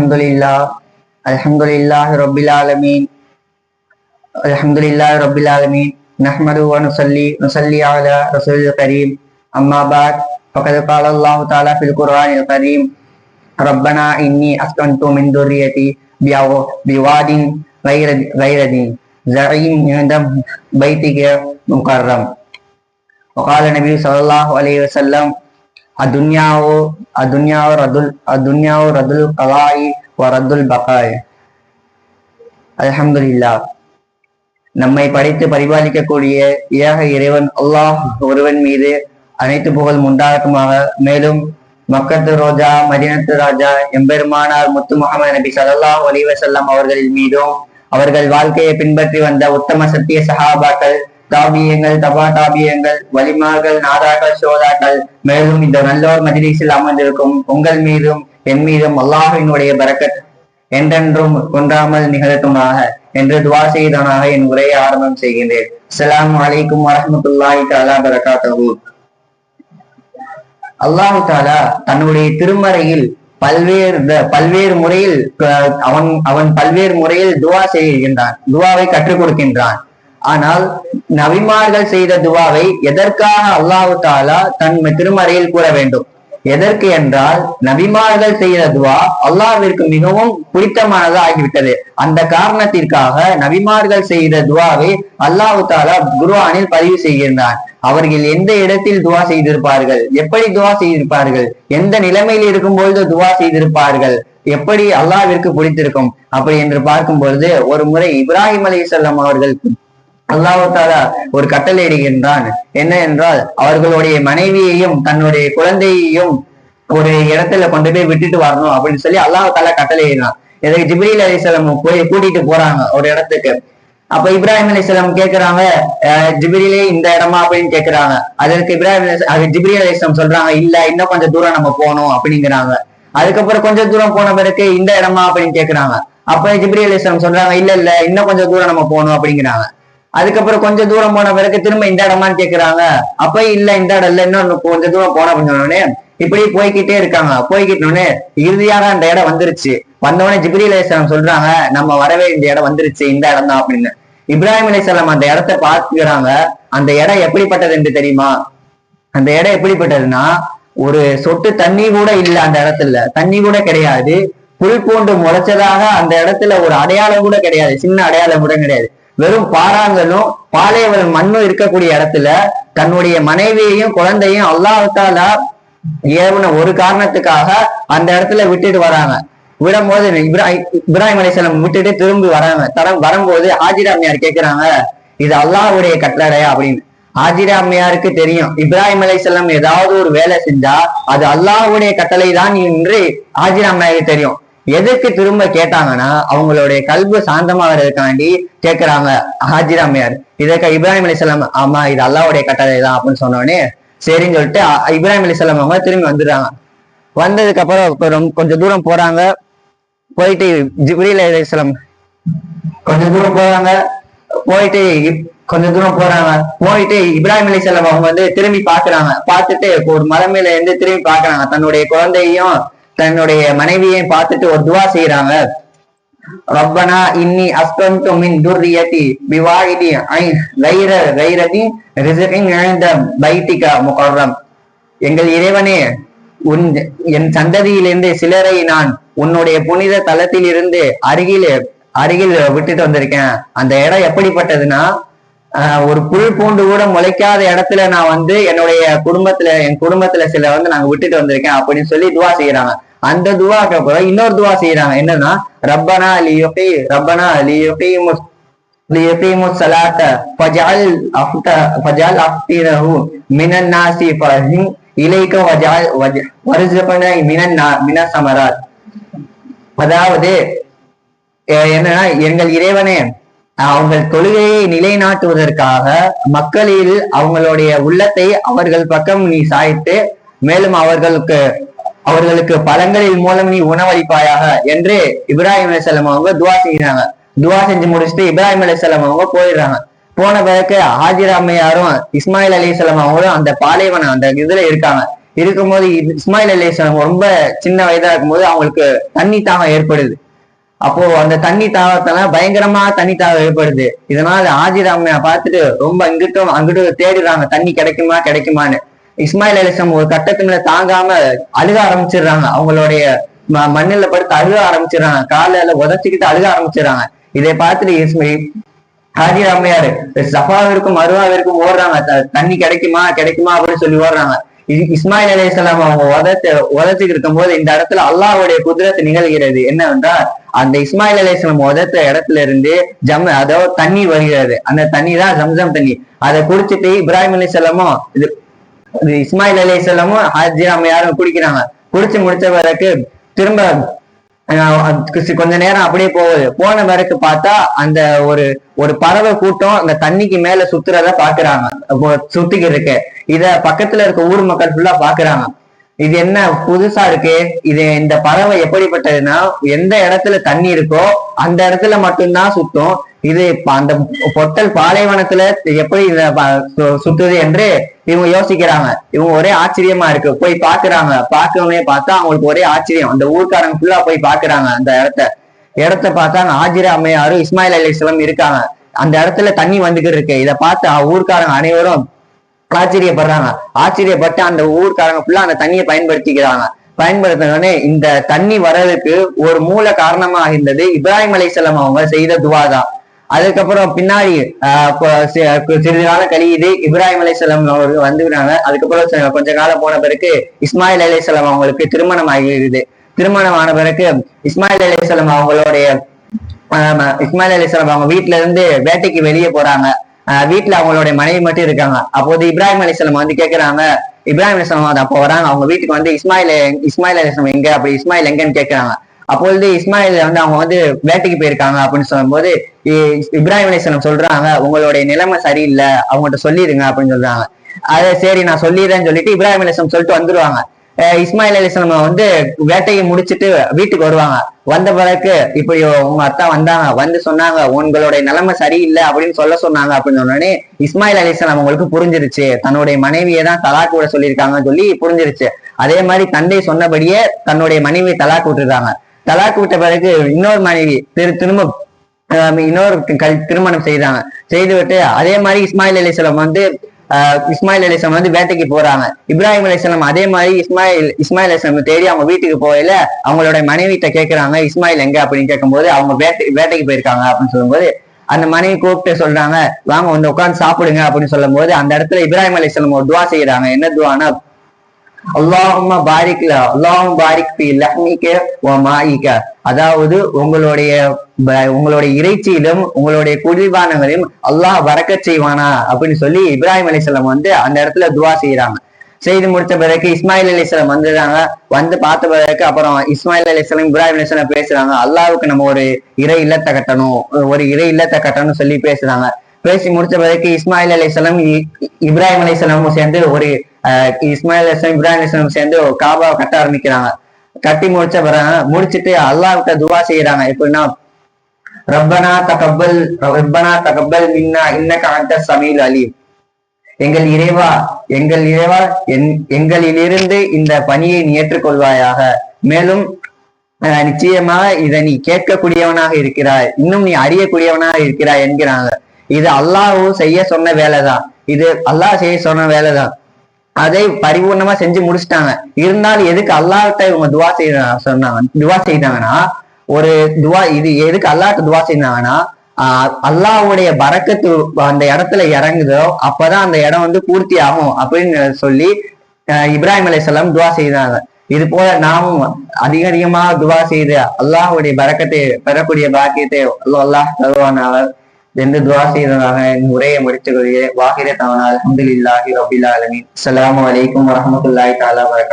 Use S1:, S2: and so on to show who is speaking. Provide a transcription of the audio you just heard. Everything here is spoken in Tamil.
S1: الحمد لله الحمد لله رب العالمين الحمد لله رب العالمين نحمده ونصلي نصلي على رسول الكريم أما بعد فقد قال الله تعالى في القرآن الكريم ربنا إني أسكنت من ذريتي بو- بواد غير غير ذي زعيم عند بيتك مكرم وقال النبي صلى الله عليه وسلم அத்துன்யாவோ அத்துன்யாவோ ரதுல் அத்துன்யாவோ ரதுல் கலாயி வரதுல் பகாய் அலஹம்துல்லா நம்மை படைத்து பரிபாலிக்கக்கூடிய ஏக இறைவன் அல்லாஹ் ஒருவன் மீது அனைத்து புகழ் உண்டாகட்டுமாக மேலும் மக்கத்து ரோஜா மதினத்து ராஜா எம்பெருமானார் முத்து முகமது நபி சல்லாஹ் ஒலிவசல்லாம் அவர்களின் மீதும் அவர்கள் வாழ்க்கையை பின்பற்றி வந்த உத்தம சத்திய சஹாபாக்கள் தாபியங்கள் தபா தாபியங்கள் வலிமார்கள் நாதாக்கள் சோதாக்கள் மேலும் இந்த நல்லோர் மஜ்லிஸில் அமர்ந்திருக்கும் உங்கள் மீதும் என் மீதும் அல்லாஹினுடைய பரக்கத் என்றென்றும் குன்றாமல் நிகழட்டுமாக என்று துவா செய்தவனாக என் உரையை ஆரம்பம் செய்கின்றேன். அஸ்லாம் அலைக்கும் வரமத்துல்லாஹி தாலா பரகாத்தகு அல்லாஹு தாலா தன்னுடைய திருமறையில் பல்வேறு பல்வேறு முறையில் அவன் அவன் பல்வேறு முறையில் துவா செய்கின்றான். துவாவை கற்றுக் கொடுக்கின்றான். ஆனால் நபிமார்கள் செய்த துவாவை எதற்காக அல்லாஹு தாலா தன் திருமறையில் கூற வேண்டும்? எதற்கு என்றால் நபிமார்கள் செய்த துவா அல்லாஹ்விற்கு மிகவும் பிடித்தமானதா ஆகிவிட்டது. அந்த காரணத்திற்காக நபிமார்கள் செய்த துவாவை அல்லாஹு தாலா குருவானில் பதிவு செய்கின்றான். அவர்கள் எந்த இடத்தில் துவா செய்திருப்பார்கள்? எப்படி துவா செய்திருப்பார்கள்? எந்த நிலைமையில் இருக்கும் பொழுது துவா செய்திருப்பார்கள்? எப்படி அல்லாவிற்கு பிடித்திருக்கும்? அப்படி என்று பார்க்கும் பொழுது ஒரு முறை இப்ராஹிம் அலி அவர்கள் அல்லாஹ் ஒரு கட்டளை இடுகின்றான். என்ன என்றால் அவர்களுடைய மனைவியையும் தன்னுடைய குழந்தையையும் ஒரு இடத்துல கொண்டு போய் விட்டுட்டு வரணும் அப்படின்னு சொல்லி அல்லாஹ் தாலா கட்டளை இடுறான். இதற்கு ஜிப்ரீல் அலிசலம் போய் கூட்டிட்டு போறாங்க ஒரு இடத்துக்கு. அப்ப இப்ராஹிம் அலிஸ்லாம் கேக்குறாங்க ஜிப்ரிலே இந்த இடமா? அப்படின்னு கேக்குறாங்க. அதற்கு இப்ராஹிம் அது ஜிப்ரி அலிஸ்லாம் சொல்றாங்க இல்ல இன்னும் கொஞ்சம் தூரம் நம்ம போகணும் அப்படிங்கிறாங்க. அதுக்கப்புறம் கொஞ்சம் தூரம் போன பிறகு இந்த இடமா? அப்படின்னு கேக்குறாங்க. அப்ப ஜிப்ரி அலிஸ்லாம் சொல்றாங்க இல்ல இல்ல இன்னும் கொஞ்சம் தூரம் நம்ம போகணும் அப்படிங்கிறாங்க. அதுக்கப்புறம் கொஞ்சம் தூரம் போன பிறகு திரும்ப இந்த இடமான்னு கேக்குறாங்க. அப்ப இல்ல இந்த இடம் இல்ல இன்னும் கொஞ்சம் தூரம் போன அப்படின்னு இப்படி போய்க்கிட்டே இருக்காங்க. போய்கிட்டோடனே இறுதியாக அந்த இடம் வந்துருச்சு. வந்தவொடனே ஜிப்ரீல் அலிஸ்லாம் சொல்றாங்க நம்ம வரவே இந்த இடம் வந்துருச்சு இந்த இடம் தான் அப்படின்னு. இப்ராஹிம் அலிஸ்லாம் அந்த இடத்த பார்க்கிறாங்க. அந்த இடம் எப்படிப்பட்டது என்று தெரியுமா? அந்த இடம் எப்படிப்பட்டதுன்னா ஒரு சொட்டு தண்ணி கூட இல்ல அந்த இடத்துல. தண்ணி கூட கிடையாது. புல் பூண்டு முளைச்சதாக அந்த இடத்துல ஒரு அடையாளம் கூட கிடையாது. சின்ன அடையாளம் கூட கிடையாது. வெறும் பாறாங்கல்லும் பாலைவனம் மண்ணும் இருக்கக்கூடிய இடத்துல தன்னுடைய மனைவியையும் குழந்தையும் அல்லாஹால ஏவுன ஒரு காரணத்துக்காக அந்த இடத்துல விட்டுட்டு வராங்க. விடும்போது இப்ராஹிம் இப்ராஹிம் அலிசலம் விட்டுட்டு திரும்பி வராங்க. தரம் வரும்போது ஆஜிராமியார் அம்மையார் கேக்குறாங்க இது அல்லாஹ்வுடைய கட்டளை அப்படின்னு. ஆஜிராமியாருக்கு அம்மையாருக்கு தெரியும் இப்ராஹிம் அலைஹிஸ்ஸலாம் ஏதாவது ஒரு வேலை செஞ்சா அது அல்லாஹுடைய கட்டளை தான் என்று ஆஜிராமியாருக்கு அம்மையாருக்கு தெரியும். எதுக்கு திரும்ப கேட்டாங்கன்னா அவங்களுடைய கல்வி சாந்தமாகிறதுக்காண்டி கேக்குறாங்க. ஹாஜிரா அம்மையார் இதற்கு இப்ராஹிம் அலிஸ்லாம் ஆமா இது அல்லாவுடைய கட்டளை தான் அப்படின்னு சொன்னோடனே சரின்னு சொல்லிட்டு அ- இப்ராஹிம் அலிஸ்லாம் அவங்க திரும்பி வந்துடுறாங்க. வந்ததுக்கு அப்புறம் ரொம்ப- கொஞ்சம் தூரம் போறாங்க. போயிட்டு ஜிப்ரீல் அலிஸ்லாம் கொஞ்சம் தூரம் போறாங்க. போயிட்டு இப்- கொஞ்சம் தூரம் போறாங்க. போயிட்டு இப்ராஹிம் அலிசல்லாம் அவங்க வந்து திரும்பி பாக்குறாங்க பார்த்துட்டு ஒரு மலை மேல இருந்து திரும்பி பாக்குறாங்க தன்னுடைய குழந்தையும் தன்னுடைய மனைவியையும் பார்த்துட்டு ஒரு துவா செய்யறாங்க ரப்பனா இன்னி அஸ்கந்து மின் துர்ரியதி பிவாயிதி ஐ கைர கைரதி ரிசகின் இழந்த பைத்திகா முகர்ரம். எங்கள் இறைவனே உன் என் சந்ததியிலிருந்து சிலரை நான் உன்னுடைய புனித தலத்தில் இருந்து அருகில் அருகில் விட்டுட்டு வந்திருக்கேன். அந்த இடம் எப்படிப்பட்டதுன்னா ஆஹ், ஒரு புல் பூண்டு கூட முளைக்காத இடத்துல நான் வந்து என்னுடைய குடும்பத்துல என் குடும்பத்துல சில வந்து நாங்க விட்டுட்டு வந்திருக்கேன் அப்படின்னு சொல்லி துவா செய்யறாங்க அந்த துவாக்கு அப்புறம் இன்னொரு துவா செய்யறாங்க என்னன்னா ரப்பனா லியுகி ரப்பனா லியுகி ليقيموا الصلاة فاجعل أفت فاجعل أفطره من الناس فهم إليك وجعل وج- وارزقنا من النا- من الثمرات அதாவது அஹ் என்னன்னா எங்கள் இறைவனே அவங்கள் தொழுகையை நிலைநாட்டுவதற்காக மக்களில் அவங்களுடைய உள்ளத்தை அவர்கள் பக்கம் நீ சாய்த்து மேலும் அவர்களுக்கு அவர்களுக்கு பழங்களின் மூலம் நீ உணவளிப்பாயாக என்று இப்ராஹிம் அலிசல்லாம் அவங்க துவா செய்கிறாங்க. துவா செஞ்சு முடிச்சுட்டு இப்ராஹிம் அலிசல்லாம் அவங்க போயிடுறாங்க. போன பிறகு ஹாஜிர் அம்மையாரும் இஸ்மாயில் அலிசல்லாம் அவங்களும் அந்த பாலைவனம் அந்த இதுல இருக்காங்க. இருக்கும்போது இஸ்மாயில் அலிஸ்லாம் ரொம்ப சின்ன வயதா இருக்கும்போது அவங்களுக்கு தண்ணி தாகம் ஏற்படுது. அப்போ அந்த தண்ணி தாகத்தால பயங்கரமா தண்ணி தாவம் ஏற்படுது. இதனால ஆஜிராமையா பார்த்துட்டு ரொம்ப இங்கிட்டும் அங்கிட்டும் தேடுறாங்க. தண்ணி கிடைக்குமா கிடைக்குமான்னு. இஸ்மாயில் அலிஸ்லாம் ஒரு கட்டத்துல தாங்காம அழுக ஆரம்பிச்சிடுறாங்க. அவங்களுடைய ம- மண்ணுல படுத்து அழுக ஆரம்பிச்சிடுறாங்க. காலையில உதச்சிக்கிட்டு அழுக ஆரம்பிச்சிடுறாங்க. இதை பார்த்துட்டு இஸ்மாயில் ஹாஜி அம்மையாரு சஃபாவிற்கும் மருவாவிற்கும் ஓடுறாங்க. தண்ணி கிடைக்குமா கிடைக்குமா அப்படின்னு சொல்லி ஓடுறாங்க. இஸ்மாயில் இஸ்மாயில் இஸ்லாம் அவங்க உதத்து உதச்சுக்கு இருக்கும் போது இந்த இடத்துல அல்லாவுடைய குதிரத்து நிகழ்கிறது. என்னவென்றால் அந்த இஸ்மாயில் அலையாம் உதத்த இடத்துல இருந்து ஜம் அதாவது தண்ணீர் வருகிறது. அந்த தண்ணி தான் ஜம்சம் தண்ணி. அதை குடிச்சிட்டு இப்ராஹிம் அலி இது இது இஸ்மாயில் இஸ்லாமும் ஹாஜி அம்மையாரும் குடிக்கிறாங்க. குடிச்சு முடிச்ச பிறகு திரும்ப கொஞ்ச நேரம் அப்படியே போகுது. போன பிறகு பார்த்தா அந்த ஒரு ஒரு பறவை கூட்டம் அந்த தண்ணிக்கு மேல சுத்துறத பாக்குறாங்க சுத்திக்கிட்டு இருக்கு இத பக்கத்துல இருக்க ஊர் மக்கள் ஃபுல்லா பாக்குறாங்க இது என்ன புதுசா இருக்கு? இது இந்த பறவை எப்படிப்பட்டதுன்னா எந்த இடத்துல தண்ணி இருக்கோ அந்த இடத்துல மட்டும்தான் சுத்தும். இது அந்த பொட்டல் பாலைவனத்துல எப்படி இத சு- சுத்துது என்று இவங்க யோசிக்கிறாங்க. இவங்க ஒரே ஆச்சரியமா இருக்கு. போய் பாக்குறாங்க. பார்க்கவுமே பார்த்தா அவங்களுக்கு ஒரே ஆச்சரியம். அந்த ஊர்க்காரங்க ஃபுல்லா போய் பாக்குறாங்க அந்த இடத்த. இடத்த பார்த்தா ஆஜிரா அம்மையாரும் இஸ்மாயில் அலிஸ்லாம் இருக்காங்க. அந்த இடத்துல தண்ணி வந்துகிட்டு இருக்கு. இதை பார்த்து ஊர்க்காரங்க அனைவரும் ஆச்சரியப்படுறாங்க. ஆச்சரியப்பட்டு அந்த ஊர்க்காரங்க ஃபுல்லா அந்த தண்ணியை பயன்படுத்திக்கிறாங்க. பயன்படுத்தினோடனே இந்த தண்ணி வர்றதுக்கு ஒரு மூல காரணமா இருந்தது இப்ராஹிம் அலிசல்லாம் அவங்க செய்த துவா தான் அதுக்கப்புறம் பின்னாடி சிறிது காலம் கழியுது இப்ராஹிம் அலைஹிஸ்ஸலாம் அவர்கள் வந்துவிடுறாங்க அதுக்கப்புறம் கொஞ்ச காலம் போன பிறகு இஸ்மாயில் அலைஹிஸ்ஸலாம் அவங்களுக்கு திருமணம் ஆகிடுது திருமணம் ஆன பிறகு இஸ்மாயில் அலைஹிஸ்ஸலாம் அவங்களுடைய இஸ்மாயில் அலிஸ்லாம் அவங்க வீட்டுல இருந்து வேட்டைக்கு வெளியே போறாங்க. வீட்டுல அவங்களுடைய மனைவி மட்டும் இருக்காங்க. அப்போது இப்ராஹிம் அலிஸ்லாம் வந்து கேக்குறாங்க இப்ராஹிம் அலிஸ்லாம் வந்து அப்போ வராங்க. அவங்க வீட்டுக்கு வந்து இஸ்மாயில் இஸ்மாயில் அலிஸ்லாம் எங்க? அப்படி இஸ்மாயில் எங்கன்னு கேக்குறாங்க. அப்பொழுது இஸ்மாயில் வந்து அவங்க வந்து வேட்டைக்கு போயிருக்காங்க அப்படின்னு சொல்லும்போது இ- இப்ராஹிம் அலிஸ்லாம் சொல்றாங்க உங்களுடைய நிலைமை சரியில்லை அவங்ககிட்ட சொல்லிடுங்க அப்படின்னு சொல்றாங்க. அதை சரி நான் சொல்லிடுறேன்னு சொல்லிட்டு இப்ராஹிம் அலிஸ்லாம் சொல்லிட்டு வந்துருவாங்க. இஸ்மாயில் அலிஸ்லாம் வந்து வேட்டையை முடிச்சிட்டு வீட்டுக்கு வருவாங்க. வந்த பிறகு இப்படி உங்க அத்தா வந்தாங்க வந்து சொன்னாங்க உங்களுடைய நிலைமை சரியில்லை அப்படின்னு சொல்ல சொன்னாங்க அப்படின்னு சொன்னோடனே இஸ்மாயில் அலிஸ்லாம் அவங்களுக்கு புரிஞ்சிருச்சு. தன்னுடைய மனைவியை தான் தலாக்கு விட சொல்லியிருக்காங்கன்னு சொல்லி புரிஞ்சிருச்சு. அதே மாதிரி தந்தை சொன்னபடியே தன்னுடைய மனைவியை தலாக்கு விட்டுருக்காங்க. தலாக்கு விட்ட பிறகு இன்னொரு மனைவி திரு திரும்ப இன்னொரு கல் திருமணம் செய்தாங்க. செய்து விட்டு அதே மாதிரி இஸ்மாயில் அலிஸ்லாம் வந்து ஆஹ் இஸ்மாயில் அலிஸ்லாம் வந்து வேட்டைக்கு போறாங்க. இப்ராஹிம் அலிஸ்லாம் அதே மாதிரி இஸ்மாயில் இஸ்மாயில் அலிஸ்லாம் தேடி அவங்க வீட்டுக்கு போகல அவங்களோட மனைவிட்ட கேட்கறாங்க இஸ்மாயில் எங்க? அப்படின்னு கேட்கும்போது அவங்க வேட்டை வேட்டைக்கு போயிருக்காங்க அப்படின்னு சொல்லும்போது அந்த மனைவி கூப்பிட்டு சொல்றாங்க வாங்க வந்து உட்கார்ந்து சாப்பிடுங்க அப்படின்னு சொல்லும்போது அந்த இடத்துல இப்ராஹிம் அலிஸ்லாம் ஒரு துவா செய்யறாங்க என்ன துவானா அல்லாஹும்ம பாரிக்ல அல்லாஹும் பாரிக் பி லஹ்மிக வ மாயிக அதாவது உங்களுடைய உங்களுடைய இறைச்சியிலும் உங்களுடைய குடிபானங்களையும் அல்லாஹ் வரக்கச் செய்வானா அப்படின்னு சொல்லி இப்ராஹிம் அலிஸ்லாம் வந்து அந்த இடத்துல துவா செய்யறாங்க செய்து முடித்த பிறகு இஸ்மாயில் அலிஸ்லாம் வந்துடுறாங்க. வந்து பார்த்த பிறகு அப்புறம் இஸ்மாயில் அலிஸ்லாம் இப்ராஹிம் அலிஸ்லாம் பேசுறாங்க. அல்லாவுக்கு நம்ம ஒரு இறை இல்லத்தை கட்டணும் ஒரு இறை இல்லத்தை கட்டணும்னு சொல்லி பேசுறாங்க. பேசி முடிச்ச பிறகு இஸ்மாயில் அலிஸ்லாம் இப்ராஹிம் அலிஸ்லாமும் சேர்ந்து ஒரு இஸ்மாயில் இஸ்லாம் இப்ராஹிம் இஸ்லாம் சேர்ந்து காபாவை கட்ட ஆரம்பிக்கிறாங்க. கட்டி முடிச்ச பிறகு முடிச்சிட்டு அல்லாஹ்கிட்ட துவா செய்யறாங்க எப்படின்னா ரப்பனா தகப்பல் ரப்பனா தகப்பல் மின்னா இன்ன அன்த சமீல் அலி எங்கள் இறைவா எங்கள் இறைவா என் எங்களிலிருந்து இந்த பணியை நீ ஏற்றுக்கொள்வாயாக. மேலும் ஆஹ் நிச்சயமாக இதை நீ கேட்கக்கூடியவனாக இருக்கிறாய். இன்னும் நீ அறியக்கூடியவனாக இருக்கிறாய் என்கிறாங்க. இது அல்லாஹும் செய்ய சொன்ன வேலைதான். இது அல்லாஹ் செய்ய சொன்ன வேலைதான். அதை பரிபூர்ணமா செஞ்சு முடிச்சிட்டாங்க. இருந்தாலும் எதுக்கு அல்லாட்ட இவங்க துவா செய்ய சொன்னாங்க துவா செய்தாங்கன்னா ஒரு துவா இது எதுக்கு அல்லாட்ட துவா செய்தாங்கன்னா அல்லாவுடைய பறக்கத்து அந்த இடத்துல இறங்குதோ அப்பதான் அந்த இடம் வந்து பூர்த்தி ஆகும் அப்படின்னு சொல்லி ஆஹ் இப்ராஹிம் அலைஹிஸ்ஸலாம் துவா செய்தாங்க இது போல நாமும் அதிக அதிகமாக துவா செய்து அல்லாஹுடைய பறக்கத்தை பெறக்கூடிய பாக்கியத்தை அல்லாஹ் தருவானாக. என்று துவா செய்ததாக என் உரையை முடித்துக் கொள்கிறேன். வாகிர தவனால் அஹமதுல்லாஹி ரபில் ஆலமின். அஸ்ஸலாமு வலைக்கம் வரமத்துல்லாய் தாலா வபரகாத்துஹு